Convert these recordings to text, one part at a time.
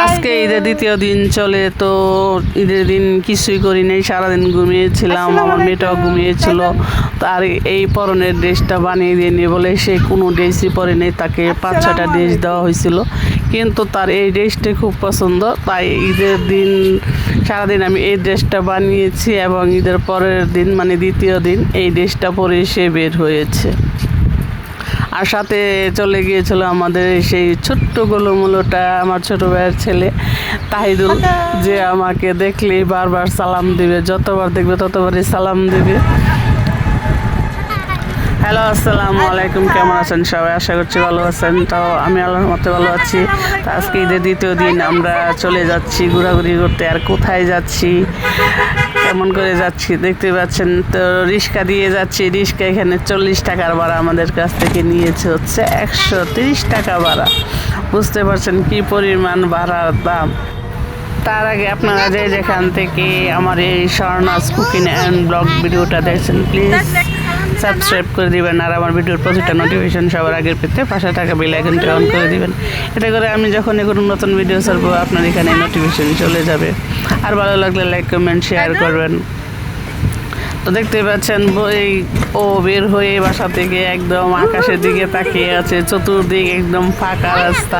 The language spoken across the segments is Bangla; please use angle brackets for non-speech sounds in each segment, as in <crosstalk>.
আজকে ঈদের দ্বিতীয় দিন চলে তো ঈদের দিন কিছুই করি নাই সারাদিন ঘুমিয়েছিলাম আমার মেয়েটাও ঘুমিয়েছিল। তার এই পরনের ড্রেসটা বানিয়ে দিইনি বলে সে কোনো ড্রেসই পরে নেই তাকে পাঁচ ছটা ড্রেস দেওয়া হয়েছিল। কিন্তু তার এই ড্রেসটা খুব পছন্দ তাই ঈদের দিন সারাদিন আমি এই ড্রেসটা বানিয়েছি এবং ঈদের পরের দিন মানে দ্বিতীয় দিন এই ড্রেসটা পরে সে বের হয়েছে। আর সাথে চলে গিয়েছিল আমাদের সেই ছোট্ট গোলমূলটা আমার ছোট ভাইয়ের ছেলে তাহিদুল যে আমাকে দেখলেই বারবার সালাম দিবে যতবার দেখবে ততবারই সালাম দিবে। হ্যালো আসসালামু আলাইকুম কেমন আছেন সবাই? আশা করছি ভালো আছেন। তো আমি আল্লাহর মতে ভালো আছি। তো আজকে ঈদের দ্বিতীয় দিন আমরা চলে যাচ্ছি ঘোরাঘুরি করতে। আর কোথায় যাচ্ছি? কেমন করে যাচ্ছি দেখতে পাচ্ছেন তো রিক্সা দিয়ে যাচ্ছি। রিক্সা এখানে চল্লিশ টাকার ভাড়া আমাদের কাছ থেকে নিয়েছে হচ্ছে একশো টাকা ভাড়া। বুঝতে পারছেন কি পরিমাণ ভাড়ার দাম? তার আগে আপনারা যে যেখান থেকে আমার এই স্বর্ণাস কুকিং অ্যান্ড ব্লগ ভিডিওটা দেখছেন প্লিজ সাবস্ক্রাইব করে দিবেন আর আমার ভিডিওর প্রতিটা নোটিফিকেশন সবার আগে পেতে পাশে থাকা বেল আইকনটা অন করে দিবেন। এটা করে আমি যখন কোনো নতুন ভিডিও ছাড়বো আপনার এখানে নোটিফিকেশন চলে যাবে। আর ভালো লাগলে লাইক কমেন্ট শেয়ার করবেন। তো দেখতে পাচ্ছেন বই ও বের হয়ে বাসা থেকে একদম আকাশের দিকে তাকিয়ে আছে চতুর্দিক একদম ফাঁকা রাস্তা।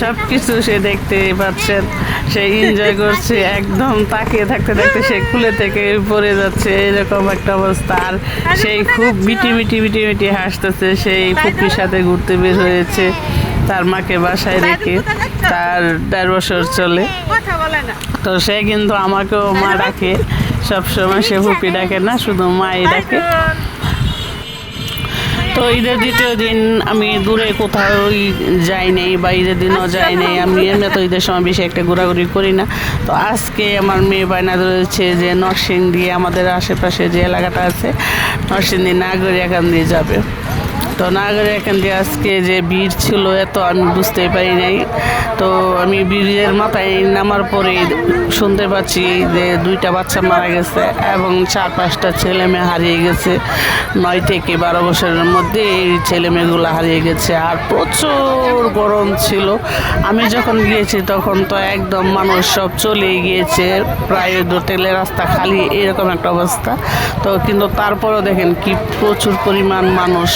সব কিছু সে দেখতে পাচ্ছেন সে এনজয় করছে একদম তাকিয়ে থাকতে থাকতে সে খুলে থেকে পড়ে যাচ্ছে এরকম একটা অবস্থা। আর সেই খুব মিটি মিটি মিটি মিটি হাসতেছে সেই ফুপির সাথে ঘুরতে বের হয়েছে তার মাকে বাসায় রেখে তার দেড় বছর চলে। তো সে কিন্তু আমাকেও মা ডাকে। সবসময় সে ফুপি ডাকে না শুধু মাই ডাকে। তো ঈদের দ্বিতীয় দিন আমি দূরে কোথাও যাই নাই বা ঈদের দিনও যাই নাই আমি এমনি তো ঈদের সময় <laughs> বেশি একটা ঘোরাঘুরি করি না। তো আজকে আমার মেয়ে বায়না ধরেছে যে নরসিং দিয়ে আমাদের আশেপাশে যে এলাকাটা আছে নরসিং দিয়ে নাগরিয়াকান দিয়ে যাবে। তো নাগরিয়াকান দিয়ে আজকে যে ভিড় ছিল এত আমি বুঝতে পারি নাই। তো আমি ব্রিজের মাথায় নামার পরে শুনতে পাচ্ছি যে দুইটা বাচ্চা মারা গেছে এবং চার পাঁচটা ছেলে মেয়ে হারিয়ে গেছে। নয় থেকে বারো বছরের মধ্যে এই ছেলে মেয়েগুলো হারিয়ে গেছে। আর প্রচুর গরম ছিল। আমি যখন গিয়েছি তখন তো একদম মানুষ সব চলে গিয়েছে। প্রায় হোটেলের রাস্তা খালি এরকম একটা অবস্থা। তো কিন্তু তারপরেও দেখেন কি প্রচুর পরিমাণ মানুষ।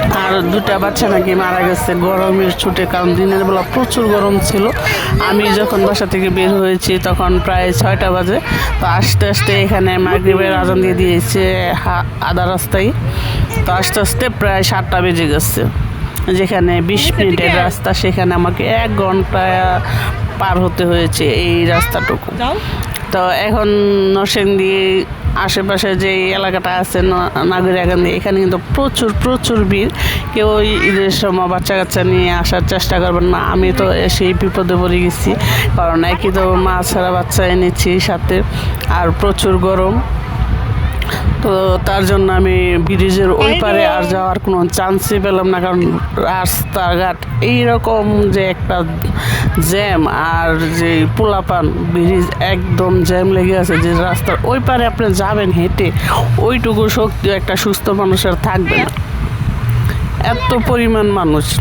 আর দুটা বাচ্চা নাকি মারা গেছে গরমের ছুটে কারণ দিনের বেলা প্রচুর গরম ছিল। আমি যখন বাসা থেকে বের হয়েছি তখন প্রায় ছয়টা বাজে। তো আস্তে আস্তে এখানে মাগরিবের আজান দিয়ে দিয়েছে হা- আধা রাস্তায়। তো আস্তে আস্তে প্রায় সাতটা বেজে গেছে। যেখানে বিশ মিনিটের রাস্তা সেখানে আমাকে এক ঘণ্টা পার হতে হয়েছে এই রাস্তাটুকু। তো এখন নরসিংদী আশেপাশে যে এলাকাটা আছে নাগরিকান্দি এখানে কিন্তু প্রচুর প্রচুর ভিড়। কেউ ঈদের সময় বাচ্চা কাচ্চা নিয়ে আসার চেষ্টা করবেন না। আমি তো সেই বিপদে পড়ে গেছি। কারণ একই তো মা ছাড়া বাচ্চা এনেছি সাথে। আর প্রচুর গরম। তো তার জন্য আমি ব্রিজের ওই পারে আর যাওয়ার কোনো চান্সই পেলাম না কারণ রাস্তাঘাট এইরকম যে একটা জ্যাম আর যে পোলাপান ব্রিজ একদম জ্যাম লেগে আছে যে রাস্তার ওই পারে আপনি যাবেন হেঁটে ওইটুকু শক্তি একটা সুস্থ মানুষের থাকবে না। এত পরিমাণ মানুষ।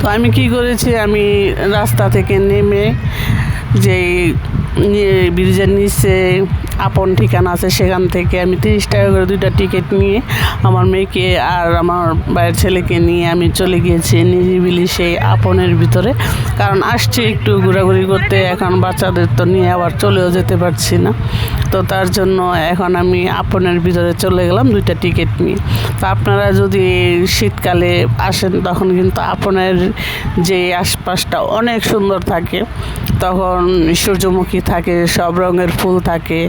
তো আমি কি করেছি আমি রাস্তা থেকে নেমে যে ব্রিজের নিচে আপন ঠিকানা আছে সেখান থেকে আমি তিরিশ টাকা করে দুইটা টিকিট নিয়ে আমার মেয়েকে আর আমার বাইরের ছেলেকে নিয়ে আমি চলে গিয়েছি নিরিবিলি সেই আপনের ভিতরে। কারণ আসছি একটু ঘোরাঘুরি করতে, এখন বাচ্চাদের তো নিয়ে আবার চলেও যেতে পারছি না। তো তার জন্য এখন আমি আপনের ভিতরে চলে গেলাম দুইটা টিকিট নিয়ে। তো আপনারা যদি শীতকালে আসেন তখন কিন্তু আপনের যে আশপাশটা অনেক সুন্দর থাকে। তখন সূর্যমুখী থাকে সব রঙের ফুল থাকে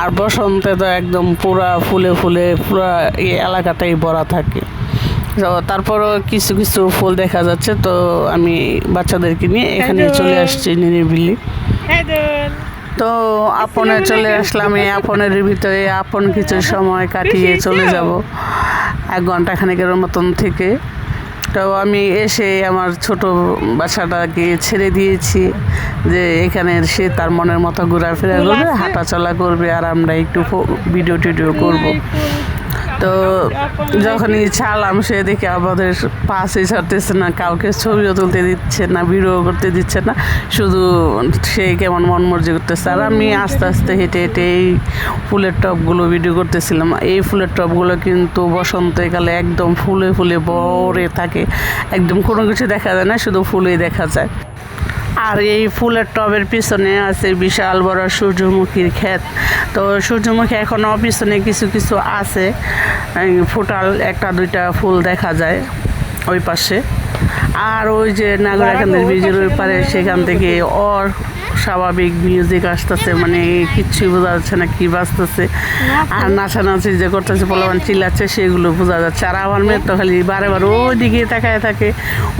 আর বসন্তে তো একদম পুরা ফুলে ফুলে পুরা এই এলাকাটাই ভরা থাকে। তো তারপরও কিছু কিছু ফুল দেখা যাচ্ছে তো আমি বাচ্চাদেরকে নিয়ে এখানে চলে আসছি নিরিবিলি। হ্যাঁ তো আপনে চলে আসলাম এই আপনের ভিতরে আপন কিছু সময় কাটিয়ে চলে যাব। এক ঘণ্টা খানেকের মতন থেকে। তো আমি এসে আমার ছোট বাচ্চাটাকে ছেড়ে দিয়েছি যে এখানে সে তার মনের মতো ঘোরাফেরা করবে হাঁটাচলা করবে আর আমরা একটু ভিডিও টিডিও করব। তো যখনই ছাড়লাম সে দেখে আমাদের পাশে ছাড়তেছে না, কাউকে ছবিও তুলতে দিচ্ছে না, ভিডিও করতে দিচ্ছে না, শুধু সে কেমন মন মর্জি করতেছে। আর আমি আস্তে আস্তে হেঁটে হেঁটে এই ফুলের টবগুলো ভিডিও করতেছিলাম। এই ফুলের টবগুলো কিন্তু বসন্তকালে একদম ফুলে ফুলে ভরে থাকে। একদম কোনো কিছু দেখা যায় না, শুধু ফুলেই দেখা যায়। আর এই ফুলের টবের পিছনে আছে বিশাল বড় সূর্যমুখীর ক্ষেত। তো সূর্যমুখী এখনও পিছনে কিছু কিছু আছে। ফুটাল একটা, দুইটা ফুল দেখা যায় ওই পাশে। আর ওই যে নাগরাকান্দের ব্রিজের ওই পারে সেখান থেকে অর স্বাভাবিক মিউজিক আসতেছে মানে কিচ্ছুই বোঝা যাচ্ছে না কি বাজতেছে। আর নাচানাচি যে করতেছে পোলাবান চিল্লাচ্ছে, সেগুলো বোঝা যাচ্ছে। আর আমার মেয়ে তো খালি বারে বার ওই দিকে তাকায় থাকে,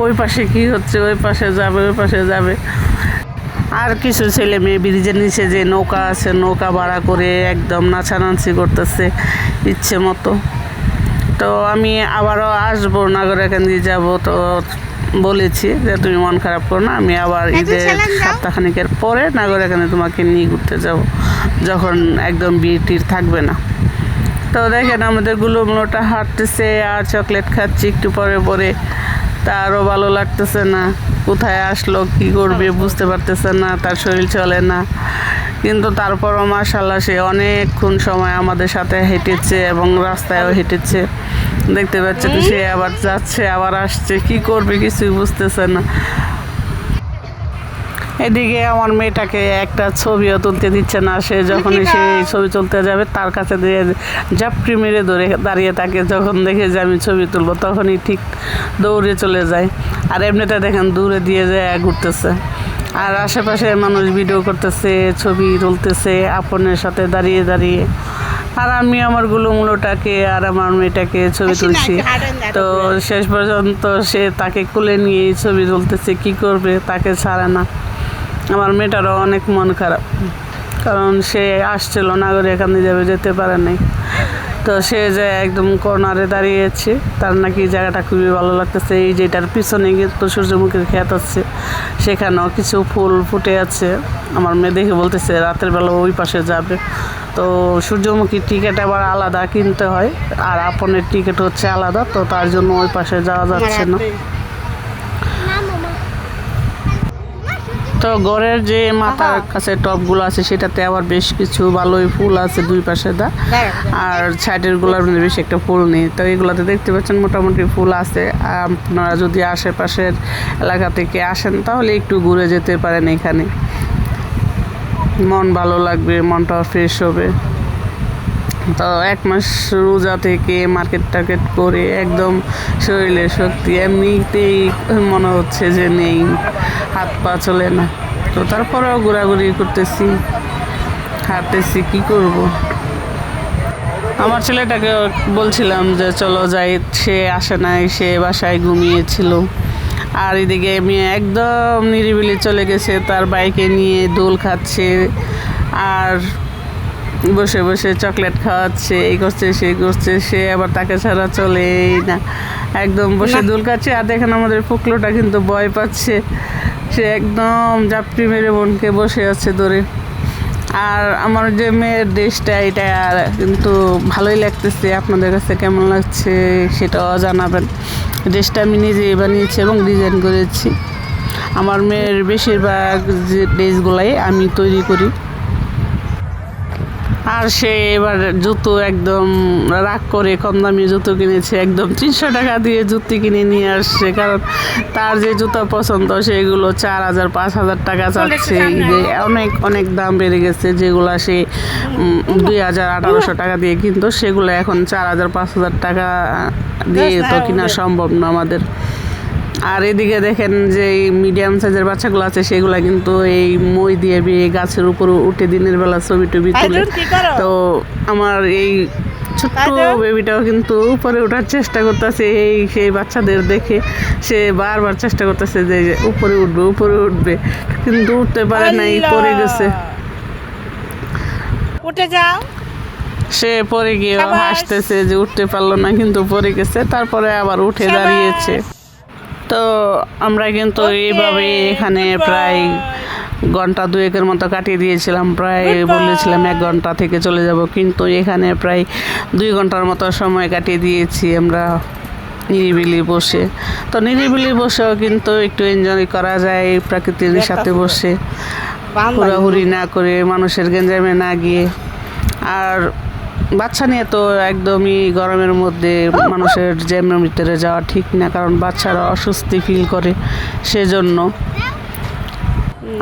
ওই পাশে কি হচ্ছে, ওই পাশে যাবে, ওই পাশে যাবে। আর কিছু ছেলে মেয়ে ব্রিজের নিচে যে নৌকা আছে, নৌকা ভাড়া করে একদম নাচানাচি করতেছে, ইচ্ছে মতো। তো আমি আবারও আসব নাগরাকান্দি যাব তো বলেছি যে তুমি মন খারাপ করো না আমি আবার ঈদের সপ্তাহখানিকের পরে নাগর নাগরাকান্দি তোমাকে নিয়ে ঘুরতে যাব যখন একদম বিয়েটির থাকবে না। তো দেখেন আমাদের গুলোমুলোটা হাঁটতেছে আর চকলেট খাচ্ছি একটু পরে পরে। তারও ভালো লাগতেছে না কোথায় আসলো কি করবে বুঝতে পারতেছে না তার শরীর চলে না। কিন্তু তারপরও মাশাল্লাহ সে অনেকক্ষণ সময় আমাদের সাথে হেঁটেছে এবং রাস্তায়ও হেঁটেছে। দেখতে পাচ্ছেন সে আবার যাচ্ছে আবার আসছে। কি করবে কিছুই বুঝতেছে না। এদিকে আমার মেয়েটাকে একটা ছবিও তুলতে দিচ্ছে না। সে যখনই সে ছবি তুলতে যাবে তার কাছে দিয়ে জাপটি মেরে ধরে দাঁড়িয়ে থাকে। যখন দেখে যে আমি ছবি তুলবো তখনই ঠিক দৌড়ে চলে যায়। আর এমনিতে দেখেন দূরে দিয়ে যায় ঘুরতেছে। আর আশেপাশে মানুষ ভিডিও করতেছে ছবি তুলতেছে আপনের সাথে দাঁড়িয়ে দাঁড়িয়ে। আর আমি আমার গুলোমুলোটাকে আর আমার মেয়েটাকে ছবি তুলছি। তো শেষ পর্যন্ত সে তাকে কোলে নিয়ে ছবি তুলতেছে কি করবে তাকে ছাড়ে না। আমার মেয়েটারও অনেক মন খারাপ কারণ সে আসছিল নাগরিকান্দি যাবে যেতে পারে নাই। তো সে যে একদম কর্নারে দাঁড়িয়েছে তার নাকি জায়গাটা খুবই ভালো লাগতেছে। এই যেটার পিছনে কিন্তু সূর্যমুখীর ক্ষেত আছে। সেখানেও কিছু ফুল ফুটে আছে। আমার মেয়ে দেখে বলতেছে, রাতের বেলা ওই পাশে যাবে। তো সূর্যমুখীর টিকিট আবার আলাদা কিনতে হয়, আর আপনের টিকিট হচ্ছে আলাদা, তো তার জন্য ওই পাশে যাওয়া যাচ্ছে না। তো ঘরের যে মাথার কাছে টপগুলো আছে সেটাতে আবার বেশ কিছু ভালোই ফুল আছে দুই পাশে দা? আর সাইডেরগুলার মধ্যে বেশ একটা ফুল নেই। তো এগুলোতে দেখতে পাচ্ছেন মোটামুটি ফুল আছে। আপনারা যদি আশেপাশের এলাকা থেকে আসেন তাহলে একটু ঘুরে যেতে পারেন এখানে। মন ভালো লাগবে মনটা ফ্রেশ হবে। তো এক মাস রোজা থেকে মার্কেট টার্কেট করে একদম শরীরের শক্তি এমনিতেই মনে হচ্ছে যে নেই, হাত পা চলে না। তো তারপরেও ঘোরাঘুরি করতেছি, হাঁটতেছি, কি করব? আমার ছেলেটাকে বলছিলাম যে চলো যাই, সে আসে নাই, সে বাসায় ঘুমিয়েছিল। আর এদিকে মেয়ে একদম নিরিবিলি চলে গেছে, তার বাইকে নিয়ে দোল খাচ্ছে। আর বসে বসে চকলেট খাওয়াচ্ছে এই করছে সেই করছে সে আবার তাকে ছাড়া চলেই না। একদম বসে দুল খাচ্ছে আর দেখেন আমাদের ফুকলোটা কিন্তু ভয় পাচ্ছে। সে একদম জাপটি মেরে বোনকে বসে আছে ধরে। আর আমার যে মেয়ের ড্রেসটা এটা আর কিন্তু ভালোই লাগতেছে। আপনাদের কাছে কেমন লাগছে সেটাও জানাবেন। ড্রেসটা আমি নিজেই বানিয়েছি এবং ডিজাইন করেছি। আমার মেয়ের বেশিরভাগ যে ড্রেসগুলাই আমি তৈরি করি। আর সে এবার জুতো একদম রাগ করে কম দামি জুতো কিনেছে একদম তিনশো টাকা দিয়ে জুতি কিনে নিয়ে আসছে। কারণ তার যে জুতো পছন্দ সেগুলো চার হাজার পাঁচ হাজার টাকা চাচ্ছে। যে অনেক অনেক দাম বেড়ে গেছে যেগুলো সে দুই হাজার আঠারোশো টাকা দিয়ে কিনতো সেগুলো এখন চার হাজার পাঁচ হাজার টাকা দিয়ে তো কিনা সম্ভব না আমাদের। আর এদিকে দেখেন যে মিডিয়াম সাইজের বাচ্চাগুলো আছে সেগুলো কিন্তু এই মই দিয়ে বিয়ে গাছের উপর উঠে দিনের বেলা ছবি টবি তুলে? তো আমার এই ছোট্ট বেবিটাও কিন্তু উপরে ওঠার চেষ্টা করতেছে এই সেই বাচ্চাদের দেখে সে বারবার চেষ্টা করতেছে যে যে উপরে উঠবে উপরে উঠবে কিন্তু উঠতে পারে নাই পড়ে গেছে। উঠে যাও। সে পরে গিয়ে হাসতেছে যে উঠতে পারল না কিন্তু পরে গেছে তারপরে আবার উঠে দাঁড়িয়েছে। তো আমরা কিন্তু এইভাবে এখানে প্রায় ঘণ্টা দুয়েকের মতো কাটিয়ে দিয়েছিলাম প্রায় বলেছিলাম এক ঘণ্টা থেকে চলে যাব কিন্তু এখানে প্রায় দুই ঘণ্টার মতো সময় কাটিয়ে দিয়েছি আমরা নিরিবিলি বসে। তো নিরিবিলি বসেও কিন্তু একটু এনজয় করা যায় প্রকৃতির সাথে বসে হুড়াহুড়ি না করে মানুষের গেঞ্জামে না গিয়ে। আর বাচ্চা নিয়ে তো একদমই গরমের মধ্যে মানুষের জ্যামের ভিতরে যাওয়া ঠিক না, কারণ বাচ্চারা অস্বস্তি ফিল করে সেজন্য।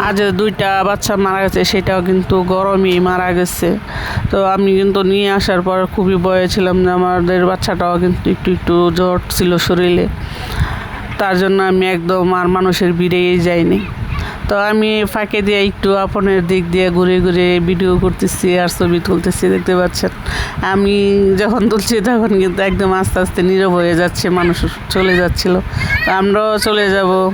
আজ দুইটা বাচ্চা মারা গেছে, সেটাও কিন্তু গরমই মারা গেছে। তো আমি কিন্তু নিয়ে আসার পর খুবই ভয়ে ছিলাম যে আমাদের বাচ্চাটাও কিন্তু একটু একটু জ্বর ছিল শরীরে। তার জন্য আমি একদম আর মানুষের ভিড়েই যাইনি। তো আমি ফাঁকে দিয়ে একটু আপনের দিক দিয়ে ঘুরে ঘুরে ভিডিও করতেছি আর ছবি তুলতেছি, দেখতে পাচ্ছেন? আমি যখন তুলছি তখন কিন্তু একদম আস্তে আস্তে নীরব হয়ে যাচ্ছে, মানুষ চলে যাচ্ছিল। তো আমরাও চলে যাব।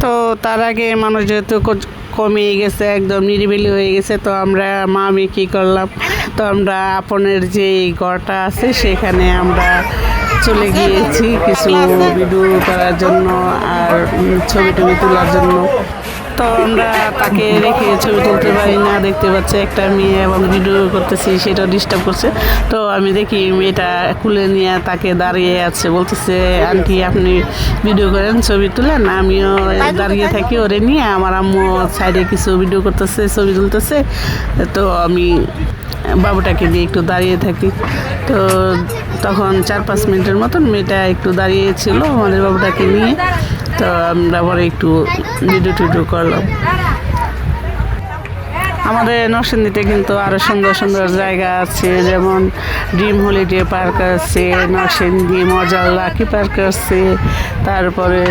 তো তার আগে মানুষ যেহেতু ক- কমিয়ে গেছে, একদম নিরিবিলি হয়ে গেছে, তো আমরা, মা আমি কী করলাম? তো আমরা আপনের যে ঘরটা আছে, সেখানে আমরা চলে গিয়েছি কিছু ভিডিও করার জন্য আর ছবি টবি তোলার জন্য। তো আমরা তাকে রেখে ছবি তুলতে পারি না, দেখতে পাচ্ছি একটা মেয়ে এবং ভিডিও করতেছি, সেটা ডিস্টার্ব করছে। তো আমি দেখি মেয়েটা খুলে নিয়ে তাকে দাঁড়িয়ে আছে, বলতেছে, আন্টি, আপনি ভিডিও করেন, ছবি তুলেন, আমিও দাঁড়িয়ে থাকি, ওরে নিয়ে আমার আম্মু সাইডে কিছু ভিডিও করতেছে, ছবি তুলতেছে। তো আমি বাবুটাকে দিয়ে একটু দাঁড়িয়ে থাকি। তো তখন চার পাঁচ মিনিটের মতন মেয়েটা একটু দাঁড়িয়ে ছিল, আমাদের বাবুটাকে নিয়ে। তো আমরা পরে একটু ভিডিও টিডিও করলাম। আমাদের নরসিংদীতে কিন্তু আরও সুন্দর সুন্দর জায়গা আছে, যেমন ড্রিম হলিডে পার্ক আছে, নরসিংদী মজার লাকি পার্ক আছে, তারপরে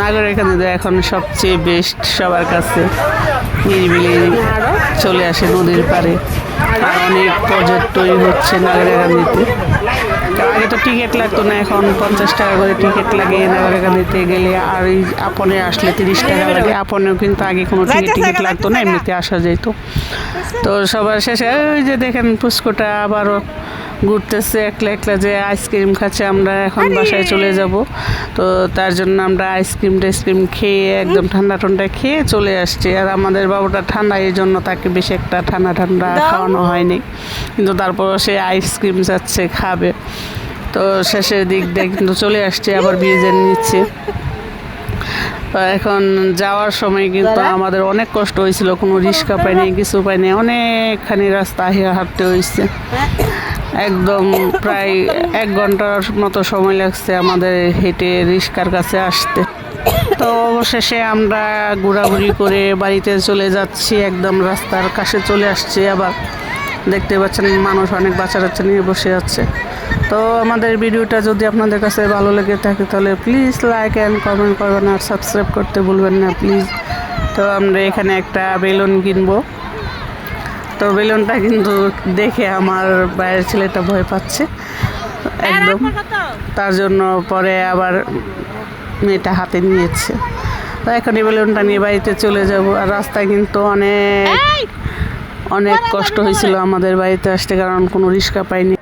নাগরিকান্দিতে এখন সবচেয়ে বেস্ট সবার কাছে নিরিবিলি চলে আসে নদীর পাড়ে। আর অনেক তৈরি হচ্ছে নাগরিকান্দিতে আগে তো টিকিট লাগতো না। এখন পঞ্চাশ টাকা করে টিকিট লাগে নাগরিকান্দিতে গেলে আর এই আপনে আসলে তিরিশ টাকা লাগে আপনেও কিন্তু আগে কোনো টিকিট টিকিট লাগতো না এমনিতে আসা যেত তো সবার শেষে ওই যে দেখেন পুষ্কটা আবারও ঘুরতেছে একলা একলা যে আইসক্রিম খাচ্ছে আমরা এখন বাসায় চলে যাব। তো তার জন্য আমরা আইসক্রিম টাইসক্রিম খেয়ে একদম ঠান্ডা ঠান্ডা খেয়ে চলে আসছি। আর আমাদের বাবুটা ঠান্ডা এই জন্য তাকে বেশি একটা ঠান্ডা ঠান্ডা খাওয়ানো হয়নি। কিন্তু তারপর সে আইসক্রিম যাচ্ছে খাবে। তো শেষের দিক দিয়ে কিন্তু চলে আসছে আবার বিয়ে নিচ্ছে। এখন যাওয়ার সময় কিন্তু আমাদের অনেক কষ্ট হয়েছিল কোনো রিক্সা পাইনি কিছু পাইনি অনেকখানি রাস্তা হে- হাঁটতে হয়েছে। একদম প্রায় এক ঘণ্টার মতো সময় লাগছে আমাদের হেঁটে রিক্সার কাছে আসতে। তো অবশেষে আমরা ঘোরাঘুরি করে বাড়িতে চলে যাচ্ছি একদম রাস্তার কাছে চলে আসছি আবার। দেখতে পাচ্ছেন মানুষ অনেক বাচ্চা বাচ্চা নিয়ে বসে আছে। তো আমাদের ভিডিওটা যদি আপনাদের কাছে ভালো লেগে থাকে তাহলে প্লিজ লাইক অ্যান্ড কমেন্ট করবেন আর সাবস্ক্রাইব করতে ভুলবেন না প্লিজ তো আমরা এখানে একটা বেলুন কিনবো। তো বেলুনটা কিন্তু দেখে আমার বাইরের ছেলেটা ভয় পাচ্ছে। একদম। তার জন্য পরে আবার মেয়েটা হাতে নিয়েছে। তো এখন এই বেলুনটা নিয়ে বাড়িতে চলে যাব আর রাস্তায় কিন্তু অনেক অনেক কষ্ট হয়েছিল আমাদের বাড়িতে আসতে কারণ কোনো রিক্সা পাইনি।